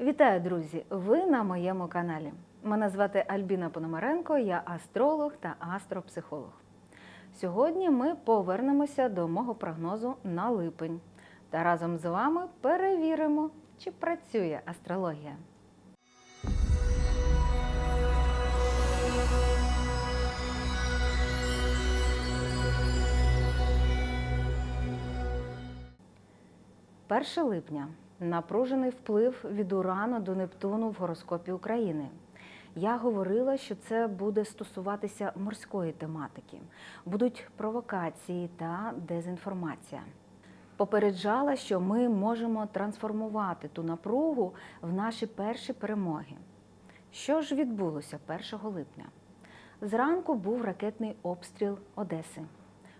Вітаю, друзі! Ви на моєму каналі. Мене звати Альбіна Пономаренко, я астролог та астропсихолог. Сьогодні ми повернемося до мого прогнозу на липень та разом з вами перевіримо, чи працює астрологія. Перше липня напружений вплив від Урану до Нептуну в гороскопі України. Я говорила, що це буде стосуватися морської тематики, будуть провокації та дезінформація. Попереджала, що ми можемо трансформувати ту напругу в наші перші перемоги. Що ж відбулося 1 липня? Зранку був ракетний обстріл Одеси.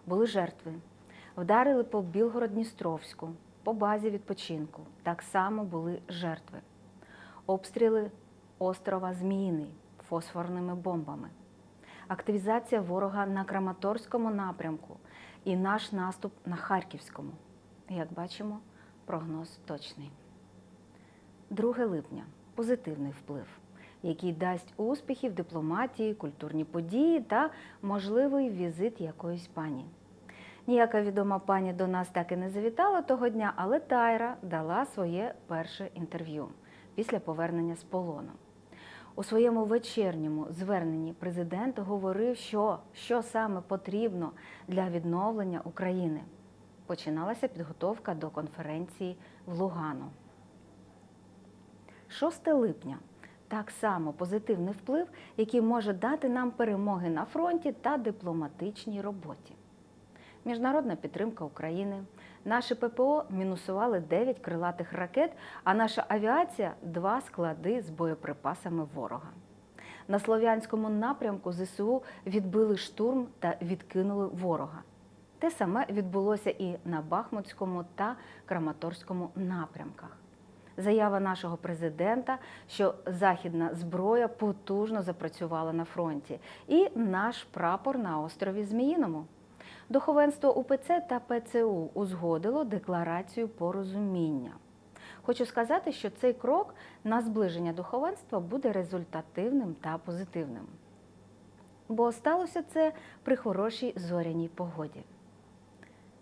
Були жертви. Вдарили по Білгород-Дністровську, по базі відпочинку. Так само були жертви. Обстріли острова Зміїний фосфорними бомбами. Активізація ворога на Краматорському напрямку і наш наступ на Харківському. Як бачимо, прогноз точний. 2 липня позитивний вплив, який дасть успіхи в дипломатії, культурні події та можливий візит якоїсь пані. Ніяка відома пані до нас так і не завітала того дня, але Тайра дала своє перше інтерв'ю після повернення з полону. У своєму вечірньому зверненні президент говорив, що, що саме потрібно для відновлення України. Починалася підготовка до конференції в Лугану. 6 липня так само позитивний вплив, який може дати нам перемоги на фронті та дипломатичній роботі. Міжнародна підтримка України. Наші ППО мінусували 9 крилатих ракет, а наша авіація два склади з боєприпасами ворога. На Слов'янському напрямку ЗСУ відбили штурм та відкинули ворога. Те саме відбулося і на Бахмутському та Краматорському напрямках. Заява нашого президента, що західна зброя потужно запрацювала на фронті, і наш прапор на острові Зміїному. Духовенство УПЦ та ПЦУ узгодило декларацію порозуміння. Хочу сказати, що цей крок на зближення духовенства буде результативним та позитивним. Бо сталося це при хорошій зоряній погоді.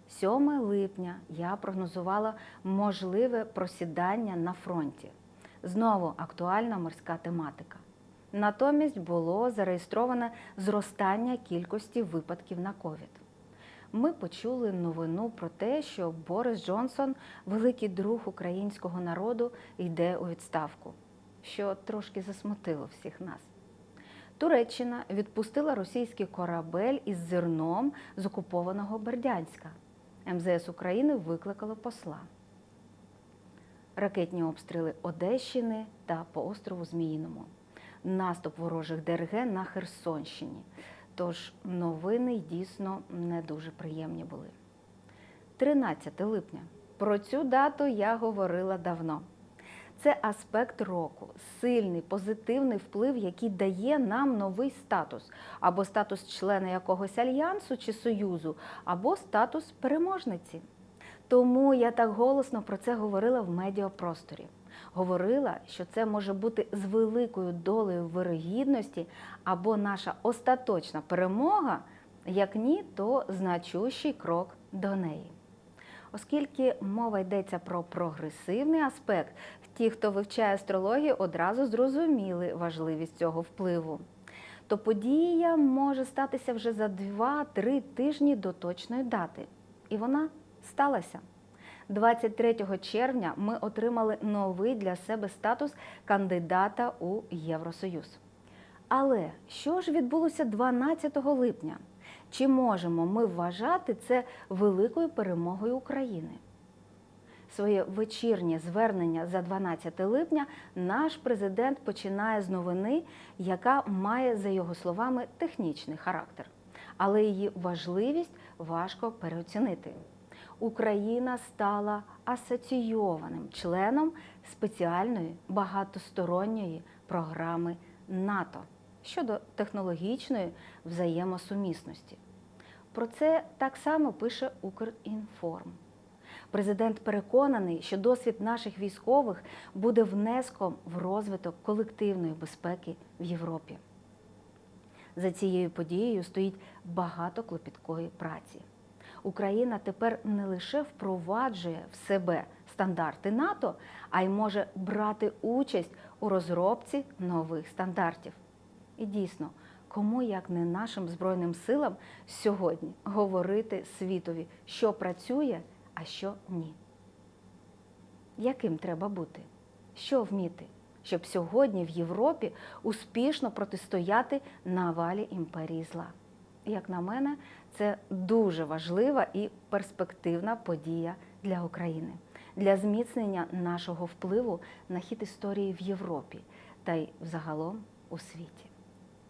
7 липня я прогнозувала можливе просідання на фронті. Знову актуальна морська тематика. Натомість було зареєстроване зростання кількості випадків на ковід. Ми почули новину про те, що Борис Джонсон, великий друг українського народу, йде у відставку, що трошки засмутило всіх нас. Туреччина відпустила російський корабель із зерном з окупованого Бердянська. МЗС України викликало посла. Ракетні обстріли Одещини та по острову Зміїному. Наступ ворожих ДРГ на Херсонщині. Тож новини дійсно не дуже приємні були. 13 липня. Про цю дату я говорила давно. Це аспект року, сильний позитивний вплив, який дає нам новий статус, або статус члена якогось альянсу чи союзу, або статус переможниці. Тому я так голосно про це говорила в медіапросторі. Говорила, що це може бути з великою долею вирогідності або наша остаточна перемога, як ні, то значущий крок до неї. Оскільки мова йдеться про прогресивний аспект, ті, хто вивчає астрологію, одразу зрозуміли важливість цього впливу. То подія може статися вже за 2-3 тижні до точної дати. І вона сталася. 23 червня ми отримали новий для себе статус кандидата у Євросоюз. Але що ж відбулося 12 липня? Чи можемо ми вважати це великою перемогою України? Своє вечірнє звернення за 12 липня наш президент починає з новини, яка має, за його словами, технічний характер, але її важливість важко переоцінити. Україна стала асоційованим членом спеціальної багатосторонньої програми НАТО щодо технологічної взаємосумісності. Про це так само пише Укрінформ. Президент переконаний, що досвід наших військових буде внеском в розвиток колективної безпеки в Європі. За цією подією стоїть багато клопіткої праці. Україна тепер не лише впроваджує в себе стандарти НАТО, а й може брати участь у розробці нових стандартів. І дійсно, кому як не нашим збройним силам сьогодні говорити світові, що працює, а що ні. Яким треба бути? Що вміти, щоб сьогодні в Європі успішно протистояти навалі імперії зла? Як на мене, це дуже важлива і перспективна подія для України, для зміцнення нашого впливу на хід історії в Європі та й взагалом у світі.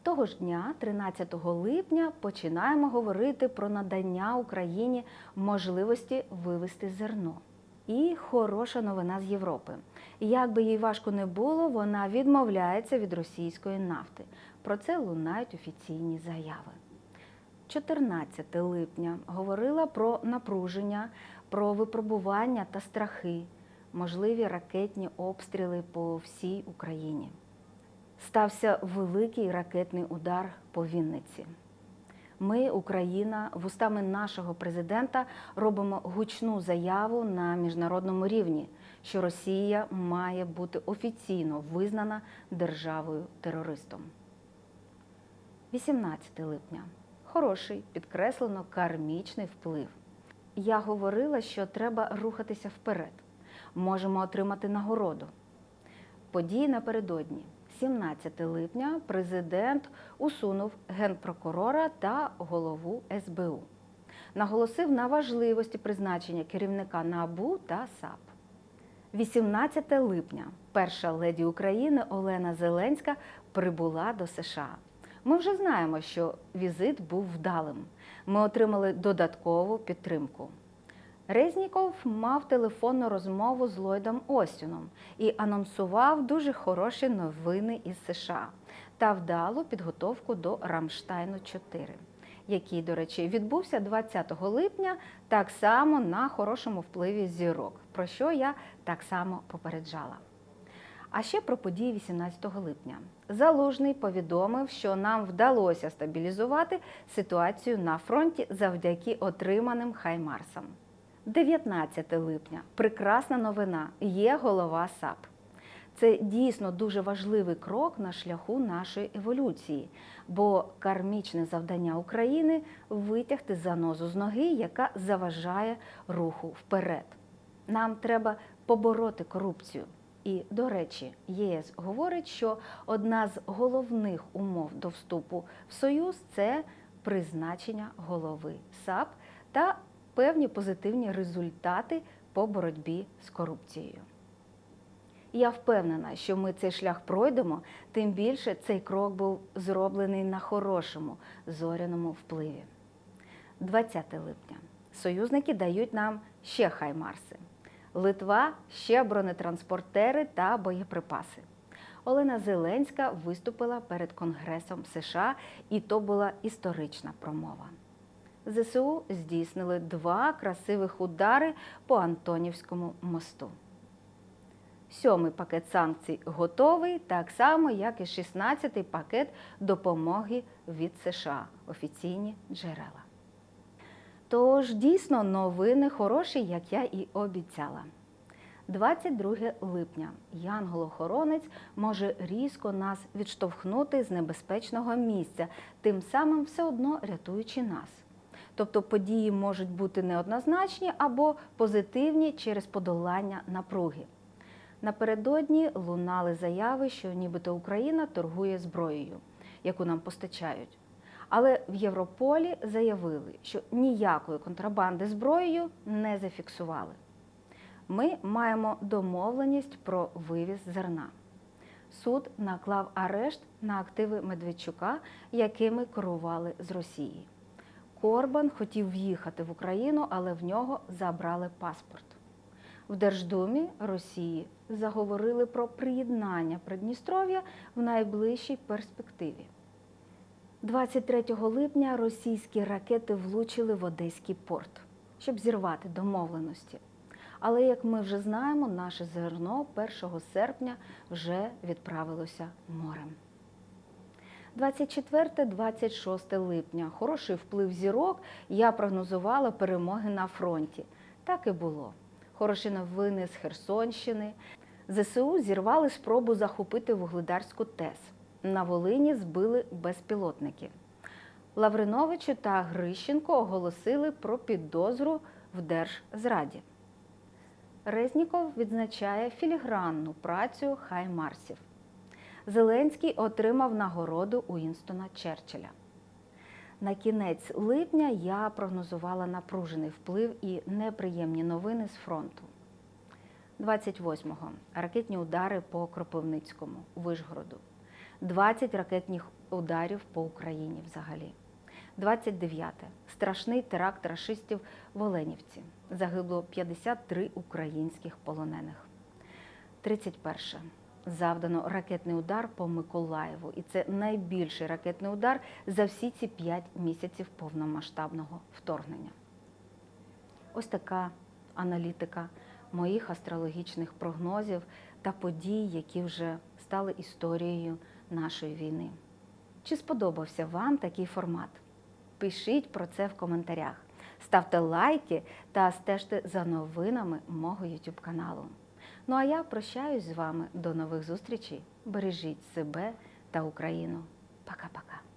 Того ж дня, 13 липня, починаємо говорити про надання Україні можливості вивести зерно. І хороша новина з Європи. Як би їй важко не було, вона відмовляється від російської нафти. Про це лунають офіційні заяви. 14 липня говорила про напруження, про випробування та страхи, можливі ракетні обстріли по всій Україні. Стався великий ракетний удар по Вінниці. Ми, Україна, вустами нашого президента робимо гучну заяву на міжнародному рівні, що Росія має бути офіційно визнана державою терористом. 18 липня. Хороший, підкреслено кармічний вплив. Я говорила, що треба рухатися вперед. Можемо отримати нагороду. Події напередодні. 17 липня президент усунув генпрокурора та голову СБУ. Наголосив на важливості призначення керівника НАБУ та САП. 18 липня перша леді України Олена Зеленська прибула до США. Ми вже знаємо, що візит був вдалим. Ми отримали додаткову підтримку. Резніков мав телефонну розмову з Ллойдом Остіном і анонсував дуже хороші новини із США та вдалу підготовку до Рамштайну 4 який, до речі, відбувся 20 липня так само на хорошому впливі зірок, про що я так само попереджала. А ще про події 18 липня. Залужний повідомив, що нам вдалося стабілізувати ситуацію на фронті завдяки отриманим хаймарсам. 19 липня прекрасна новина. Є голова САП. Це дійсно дуже важливий крок на шляху нашої еволюції, бо кармічне завдання України витягти занозу з ноги, яка заважає руху вперед. Нам треба побороти корупцію. І, до речі, ЄС говорить, що одна з головних умов до вступу в Союз це призначення голови САП та певні позитивні результати по боротьбі з корупцією. Я впевнена, що ми цей шлях пройдемо, тим більше цей крок був зроблений на хорошому зоряному впливі. 20 липня. Союзники дають нам ще хаймарси. Литва ще бронетранспортери та боєприпаси. Олена Зеленська виступила перед Конгресом США, і то була історична промова. ЗСУ здійснили два красивих удари по Антонівському мосту. Сьомий пакет санкцій готовий, так само, як і 16-й пакет допомоги від США. Офіційні джерела. Тож дійсно новини хороші, як я і обіцяла. 22 липня Янгол-охоронець може різко нас відштовхнути з небезпечного місця, тим самим все одно рятуючи нас. Тобто події можуть бути неоднозначні або позитивні через подолання напруги. Напередодні лунали заяви, що нібито Україна торгує зброєю, яку нам постачають. Але в Європолі заявили, що ніякої контрабанди зброєю не зафіксували. Ми маємо домовленість про вивіз зерна. Суд наклав арешт на активи Медведчука, якими керували з Росії. Корбан хотів в'їхати в Україну, але в нього забрали паспорт. В Держдумі Росії заговорили про приєднання Придністров'я в найближчій перспективі. 23 липня російські ракети влучили в Одеський порт, щоб зірвати домовленості. Але як ми вже знаємо, наше зерно 1 серпня вже відправилося морем. 24-26 липня. Хороший вплив зірок. Я прогнозувала перемоги на фронті. Так і було. Хороші новини з Херсонщини. ЗСУ зірвали спробу захопити Вугледарську ТЕС. На Волині збили безпілотники. Лавриновичу та Грищенко оголосили про підозру в держзраді. Резніков відзначає філігранну працю хаймарсів. Зеленський отримав нагороду Уінстона Черчилля. На кінець липня я прогнозувала напружений вплив і неприємні новини з фронту. 28-го ракетні удари по Кропивницькому, Вишгороду. 20 ракетних ударів по Україні взагалі. 29-те страшний теракт рашистів в Оленівці. Загибло 53 українських полонених. 31 завдано ракетний удар по Миколаєву, і це найбільший ракетний удар за всі ці 5 місяців повномасштабного вторгнення. Ось така аналітика моїх астрологічних прогнозів та подій, які вже стали історією нашої війни. Чи сподобався вам такий формат? Пишіть про це в коментарях. Ставте лайки та стежте за новинами мого YouTube каналу. Ну а я прощаюсь з вами до нових зустрічей. Бережіть себе та Україну. Пока-пока.